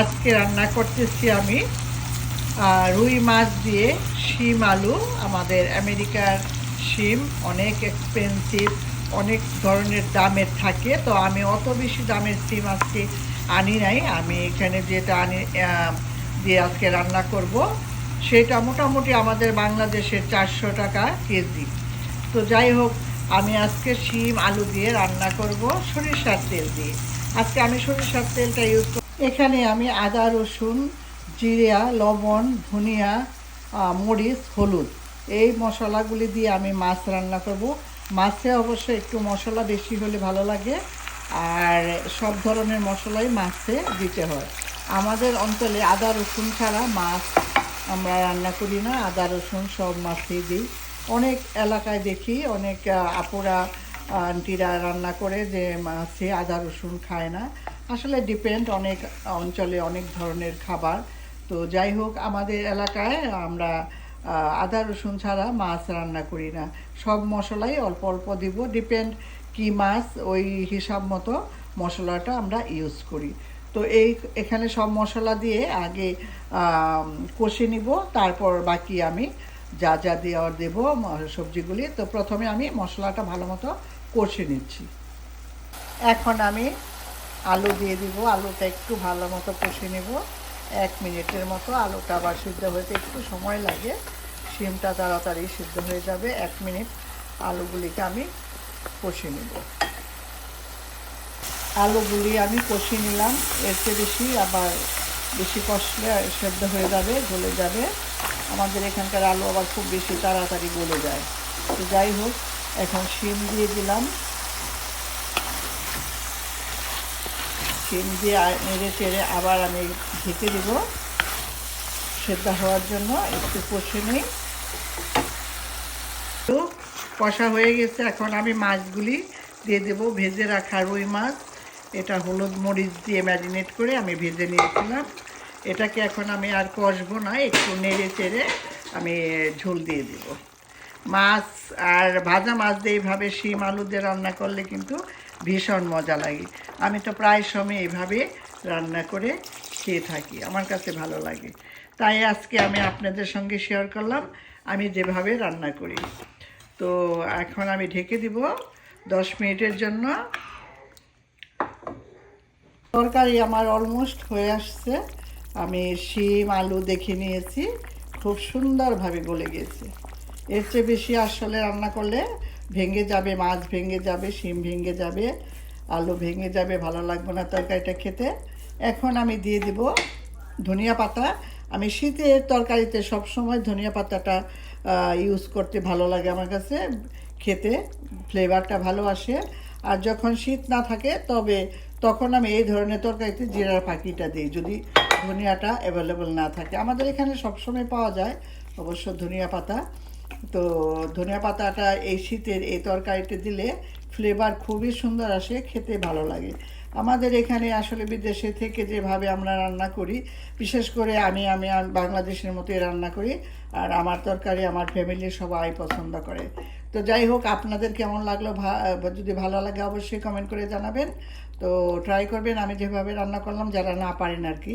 আজকে রান্না করতেছি আমি রুই মাছ দিয়ে শিম আলু, আমাদের আমেরিকার শিম অনেক এক্সপেন্সিভ অনেক ধরনের দামের থাকে, তো আমি অত বেশি দামের শিম আজকে আনি নাই, আমি এখানে যেটা আনি দিয়ে আজকে রান্না করব, সেটা মোটামুটি আমাদের বাংলাদেশের চারশো টাকা কেজি। তো যাই হোক, আমি আজকে শিম আলু দিয়ে রান্না করব, সরিষার তেল দিয়ে। আজকে আমি সরিষার তেলটা ইউজ এখানে আমি আদা, রসুন জিরা লবণ, ধনিয়া মরিচ, হলুদ। এই মশলাগুলি দিয়ে আমি মাছ রান্না করব। মাছে অবশ্য একটু মশলা বেশি হলে ভালো লাগে, আর সব ধরনের মশলাই মাছে দিতে হয়। আমাদের অঞ্চলে আদা, রসুন ছাড়া মাছ আমরা রান্না করি না। আদা, রসুন সব মাছেই দিই। অনেক এলাকায় দেখি, অনেক আপুরা আন্টিরা রান্না করে যে মাছে আদা রসুন খায় না। আসলে ডিপেন্ড অনেক অঞ্চলে অনেক ধরনের খাবার। তো যাই হোক, আমাদের এলাকায় আমরা আদা রসুন ছাড়া মাছ রান্না করি না। সব মশলাই অল্প অল্প দিব। ডিপেন্ড কি মাছ, ওই হিসাব মতো মশলাটা আমরা ইউজ করি। তো এই, এখানে সব মশলা দিয়ে আগে কষে নিব। তারপর বাকি আমি যা যা দেওয়ার দেবো সবজিগুলি। তো প্রথমে আমি মশলাটা ভালো মতো কষে নিচ্ছি। এখন আমি আলু দিয়ে দিব। আলুটা একটু ভালো মতো কষে নেব। এক মিনিটের মতো আলুটা আবার সিদ্ধ হতে একটু সময় লাগে। শিমটা তাড়াতাড়ি সিদ্ধ হয়ে যাবে। এক মিনিট আলুগুলিকে আমি কষে নেব। আলুগুলি আমি কষিয়ে নিলাম। এর চেয়ে বেশি আবার বেশি কষলে সেদ্ধ হয়ে যাবে, গলে যাবে। আমাদের এখানকার আলু আবার খুব বেশি তাড়াতাড়ি গলে যায়। তো যাই হোক, এখন শিম দিয়ে দিলাম। শিম দিয়ে নেড়ে চেড়ে আবার আমি ঢেকে দেব। সেদ্ধ হওয়ার জন্য একটু কষে নিই। তো কষা হয়ে গেছে। এখন আমি মাছগুলি দিয়ে দেব। ভেজে রাখা রুই মাছ, এটা হলুদ মরিচ দিয়ে ম্যারিনেট করে আমি ভেজে নিয়েছিলাম। এটাকে এখন আমি আর কষবো না, একটু নেড়ে চেড়ে আমি ঝোল দিয়ে দেব। মাছ আর ভাজা মাছ দিয়ে এইভাবে শিম আলু দিয়ে রান্না করলে কিন্তু ভীষণ মজা লাগে। আমি তো প্রায় সময় এইভাবে রান্না করে খেয়ে থাকি, আমার কাছে ভালো লাগে। তাই আজকে আমি আপনাদের সঙ্গে শেয়ার করলাম, আমি যেভাবে রান্না করি। তো এখন আমি ঢেকে দিব দশ মিনিটের জন্য। তরকারি আমার অলমোস্ট হয়ে আসছে। আমি শিম, আলু দেখে নিয়েছি। খুব সুন্দরভাবে গলে গেছে। এর চেয়ে বেশি আসলে রান্না করলে ভেঙে যাবে, মাছ ভেঙে যাবে, শিম ভেঙে যাবে, আলু ভেঙে যাবে, ভালো লাগবে না তরকারিটা খেতে। এখন আমি দিয়ে দিব ধনিয়া পাতা। আমি শীতের তরকারিতে সবসময় ধনিয়া পাতাটা ইউজ করতে ভালো লাগে আমার কাছে। খেতে ফ্লেভারটা ভালো আসে। আর যখন শীত না থাকে, তবে তখন আমি এই ধরনের তরকারিতে জিরার পাখিটা দিই। যদি ধনিয়াটা অ্যাভেলেবল না থাকে। আমাদের এখানে সবসময় পাওয়া যায় অবশ্য ধনিয়া পাতা। তো ধনিয়া পাতাটা এই শীতের এই তরকারিতে দিলে ফ্লেভার খুবই সুন্দর আসে, খেতে ভালো লাগে। আমাদের এখানে আসলে বিদেশে থেকে যেভাবে আমরা রান্না করি, বিশেষ করে আমি আমি বাংলাদেশের মতোই রান্না করি, আর আমার তরকারি আমার ফ্যামিলির সবাই পছন্দ করে। তো যাই হোক, আপনাদের কেমন লাগল? যদি ভালো লাগে অবশ্যই কমেন্ট করে জানাবেন। তো ট্রাই করবেন, আমি যেভাবে রান্না করলাম, যারা না পারেন আর কি।